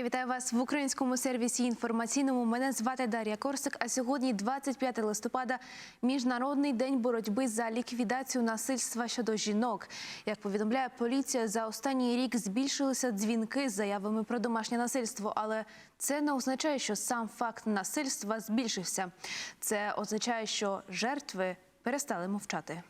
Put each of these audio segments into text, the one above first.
Я вітаю вас в українському сервісі інформаційному. Мене звати Дар'я Корсик. А сьогодні, 25 листопада, міжнародний день боротьби за ліквідацію насильства щодо жінок. Як повідомляє поліція, за останній рік збільшилися дзвінки з заявами про домашнє насильство, але це не означає, що сам факт насильства збільшився. Це означає, що жертви перестали мовчати.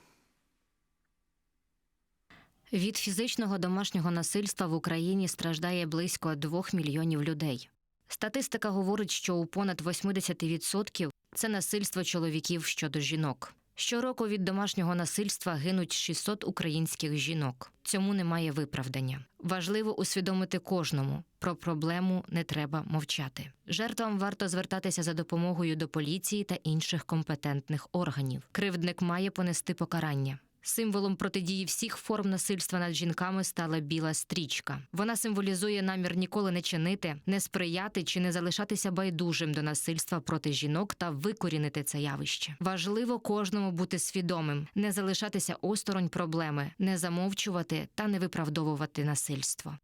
Від фізичного домашнього насильства в Україні страждає близько 2 мільйонів людей. Статистика говорить, що у понад 80% це насильство чоловіків щодо жінок. Щороку від домашнього насильства гинуть 600 українських жінок. Цьому немає виправдання. Важливо усвідомити кожному. Про проблему не треба мовчати. Жертвам варто звертатися за допомогою до поліції та інших компетентних органів. Кривдник має понести покарання. Символом протидії всіх форм насильства над жінками стала біла стрічка. Вона символізує намір ніколи не чинити, не сприяти чи не залишатися байдужим до насильства проти жінок та викорінити це явище. Важливо кожному бути свідомим, не залишатися осторонь проблеми, не замовчувати та не виправдовувати насильство.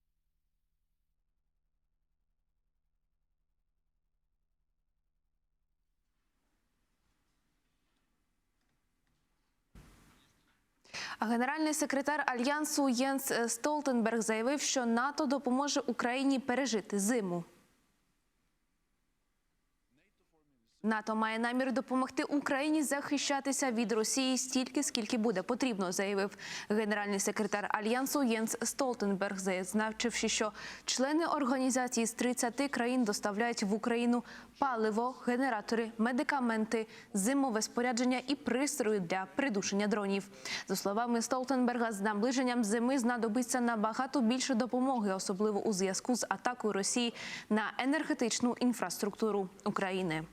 Генеральний секретар альянсу Єнс Столтенберг заявив, що НАТО допоможе Україні пережити зиму. НАТО має намір допомогти Україні захищатися від Росії стільки, скільки буде потрібно, заявив генеральний секретар альянсу Єнс Столтенберг, зазначивши, що члени організації з 30 країн доставляють в Україну паливо, генератори, медикаменти, зимове спорядження і пристрої для придушення дронів. За словами Столтенберга, з наближенням зими знадобиться набагато більше допомоги, особливо у зв'язку з атакою Росії на енергетичну інфраструктуру України.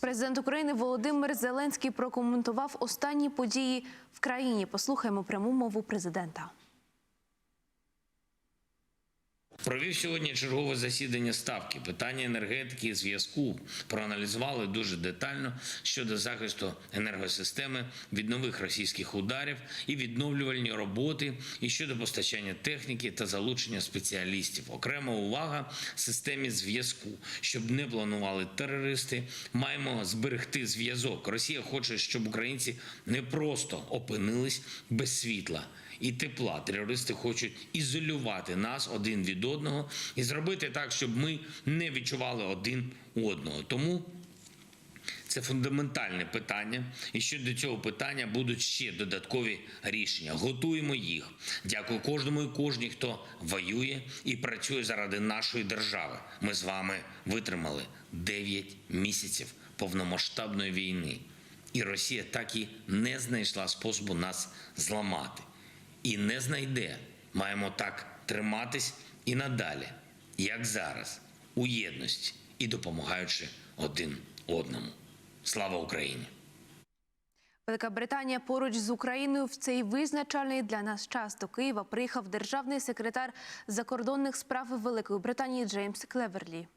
Президент України Володимир Зеленський прокоментував останні події в країні. Послухаємо пряму мову президента. Провів сьогодні чергове засідання ставки. Питання енергетики і зв'язку проаналізували дуже детально щодо захисту енергосистеми від нових російських ударів і відновлювальні роботи, і щодо постачання техніки та залучення спеціалістів. Окрема увага системі зв'язку, щоб не планували терористи. Маємо зберегти зв'язок. Росія хоче, щоб українці не просто опинились без світла і тепла. Терористи хочуть ізолювати нас один від одного і зробити так, щоб ми не відчували один одного. Тому це фундаментальне питання, і щодо цього питання будуть ще додаткові рішення. Готуємо їх. Дякую кожному і кожній, хто воює і працює заради нашої держави. Ми з вами витримали 9 місяців повномасштабної війни, і Росія так і не знайшла способу нас зламати і не знайде. Маємо так триматись і надалі, як зараз, у єдності і допомагаючи один одному. Слава Україні! Велика Британія поруч з Україною в цей визначальний для нас час до Києва приїхав державний секретар закордонних справ Великої Британії Джеймс Клеверлі.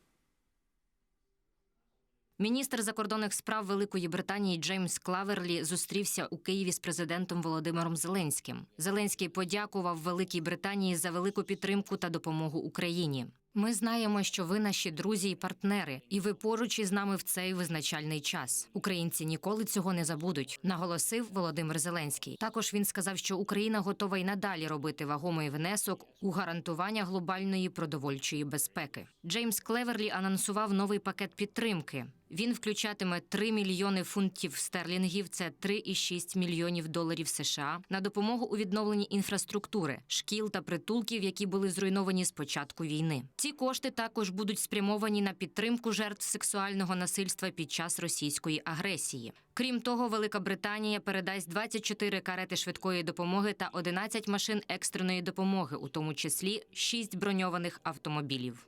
Міністр закордонних справ Великої Британії Джеймс Клаверлі зустрівся у Києві з президентом Володимиром Зеленським. Зеленський подякував Великій Британії за велику підтримку та допомогу Україні. Ми знаємо, що ви наші друзі і партнери, і ви поруч із нами в цей визначальний час. Українці ніколи цього не забудуть, наголосив Володимир Зеленський. Також він сказав, що Україна готова й надалі робити вагомий внесок у гарантування глобальної продовольчої безпеки. Джеймс Клеверлі анонсував новий пакет підтримки. Він включатиме 3 мільйони фунтів стерлінгів, це 3,6 мільйонів доларів США, на допомогу у відновленні інфраструктури, шкіл та притулків, які були зруйновані з початку війни. Ці кошти також будуть спрямовані на підтримку жертв сексуального насильства під час російської агресії. Крім того, Велика Британія передасть 24 карети швидкої допомоги та 11 машин екстреної допомоги, у тому числі 6 броньованих автомобілів.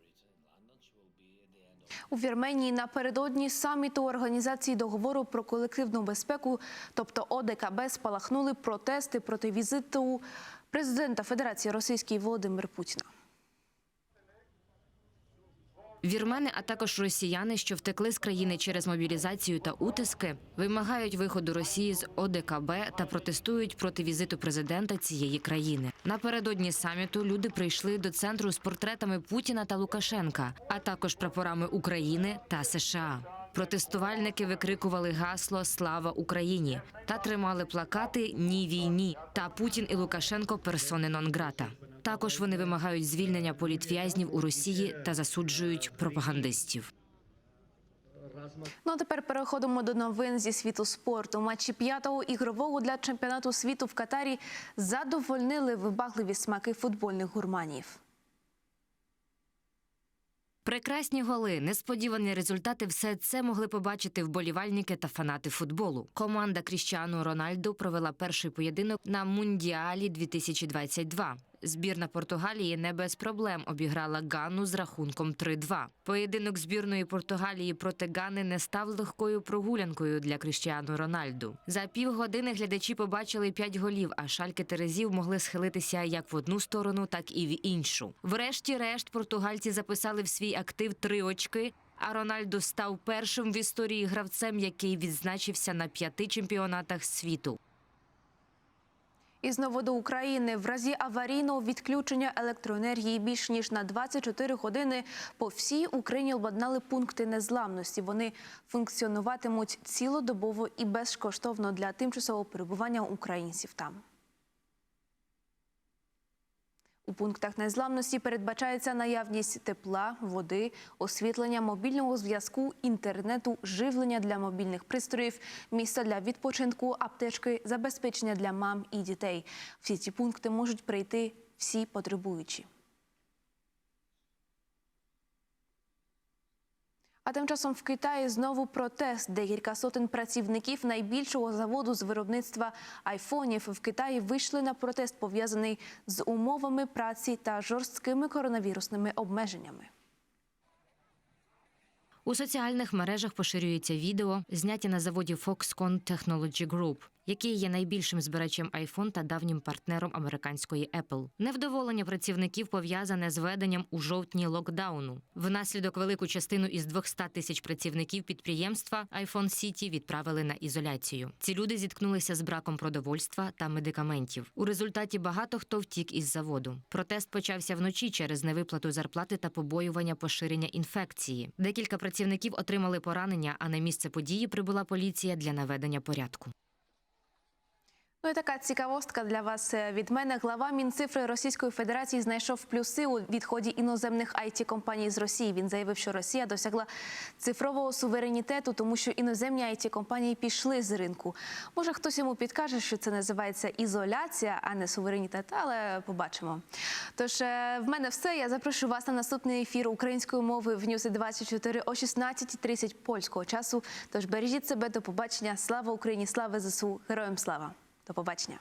У Вірменії напередодні саміту організації договору про колективну безпеку, тобто ОДКБ, спалахнули протести проти візиту президента Федерації Російської Володимира Путіна. Вірмени, а також росіяни, що втекли з країни через мобілізацію та утиски, вимагають виходу Росії з ОДКБ та протестують проти візиту президента цієї країни. Напередодні саміту люди прийшли до центру з портретами Путіна та Лукашенка, а також прапорами України та США. Протестувальники викрикували гасло Слава Україні та тримали плакати Ні війні та Путін і Лукашенко персони нон-грата. Також вони вимагають звільнення політв'язнів у Росії та засуджують пропагандистів. Ну а тепер переходимо до новин зі світу спорту. Матчі п'ятого ігрового для чемпіонату світу в Катарі задовольнили вибагливі смаки футбольних гурманів. Прекрасні голи, несподівані результати все це могли побачити вболівальники та фанати футболу. Команда Кріщану Рональду провела перший поєдинок на Мундіалі 2022. Збірна Португалії не без проблем обіграла Ганну з рахунком 3-2. Поєдинок збірної Португалії проти Гани не став легкою прогулянкою для Кріщану Рональду. За півгодини глядачі побачили п'ять голів, а шальки Терезів могли схилитися як в одну сторону, так і в іншу. Врешті-решт португальці записали в свій актив три очки. А Рональдо став першим в історії гравцем, який відзначився на п'яти чемпіонатах світу. І знову до України в разі аварійного відключення електроенергії більш ніж на 24 години по всій Україні обладнали пункти незламності. Вони функціонуватимуть цілодобово і безкоштовно для тимчасового перебування українців там. У пунктах незламності передбачається наявність тепла, води, освітлення, мобільного зв'язку, інтернету, живлення для мобільних пристроїв, місця для відпочинку, аптечки, забезпечення для мам і дітей. Всі ці пункти можуть прийти всі потребуючі. А тим часом в Китаї знову протест. Декілька сотень працівників найбільшого заводу з виробництва айфонів в Китаї вийшли на протест, пов'язаний з умовами праці та жорсткими коронавірусними обмеженнями. У соціальних мережах поширюється відео, зняті на заводі Foxconn Technology Group, який є найбільшим збирачем iPhone та давнім партнером американської Apple. Невдоволення працівників пов'язане з введенням у жовтні локдауну. Внаслідок велику частину із 200 тисяч працівників підприємства iPhone City відправили на ізоляцію. Ці люди зіткнулися з браком продовольства та медикаментів. У результаті багато хто втік із заводу. Протест почався вночі через невиплату зарплати та побоювання поширення інфекції. Декілька працівників отримали поранення, а на місце події прибула поліція для наведення порядку. Ну і така цікавостка для вас е, від мене. Глава Мінцифри Російської Федерації знайшов плюси у відході іноземних it компаній з Росії. Він заявив, що Росія досягла цифрового суверенітету, тому що іноземні it компанії пішли з ринку. Може, хтось йому підкаже, що це називається ізоляція, а не суверенітет, але побачимо. Тож е, в мене все. Я запрошую вас на наступний ефір української мови в Ньюси 24 о 16.30 польського часу. Тож бережіть себе до побачення. Слава Україні! Слава ЗСУ! Героям слава! До побачення.